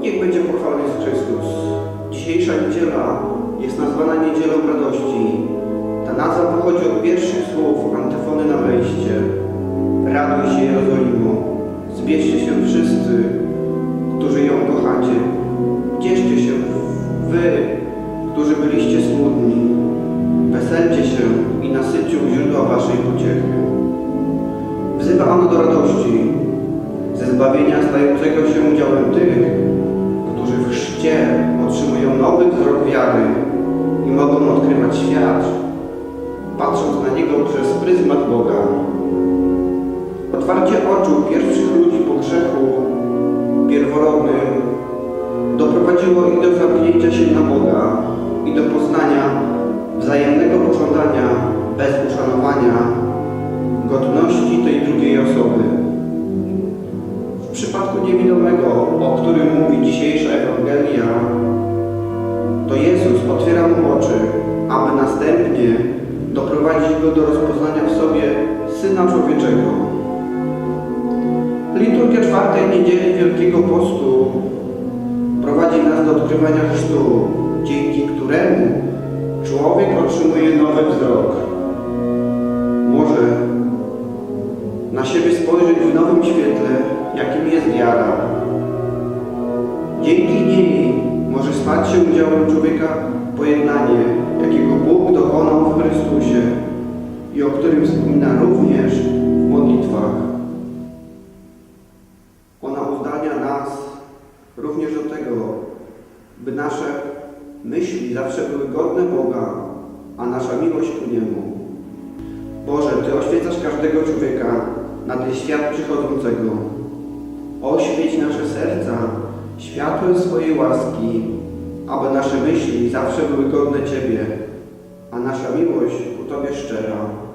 Niech będzie pochwalony Jezus Chrystus. Dzisiejsza niedziela jest nazwana Niedzielą Radości. Ta nazwa pochodzi od pierwszych słów antyfony na wejście. Raduj się Jerozolimo, zbierzcie się wszyscy, którzy ją kochacie. Cieszcie się wy, którzy byliście smutni. Weselcie się i nasycił źródła waszej pociechy. Wzywa ono do radości, ze zbawienia stającego się nowy wzrok wiary i mogą odkrywać świat, patrząc na niego przez pryzmat Boga. Otwarcie oczu pierwszych ludzi po grzechu pierworodnym doprowadziło ich do zamknięcia się na Boga i do poznania wzajemnego pożądania bez uszanowania godności tej drugiej osoby. W przypadku niewidomego, o którym do rozpoznania w sobie Syna Człowieczego. Liturgia czwartej niedzieli Wielkiego Postu prowadzi nas do odkrywania chrztu, dzięki któremu człowiek otrzymuje nowy wzrok. Może na siebie spojrzeć w nowym świetle, jakim jest wiara. Dzięki niej może stać się udziałem człowieka pojednanie, jakiego Bóg dokonał którym wspomina również w modlitwach. Ona uzdalnia nas również do tego, by nasze myśli zawsze były godne Boga, a nasza miłość ku Niemu. Boże, Ty oświecasz każdego człowieka na ten świat przychodzącego. Oświeć nasze serca światłem swojej łaski, aby nasze myśli zawsze były godne Ciebie, a nasza miłość ku Tobie szczera.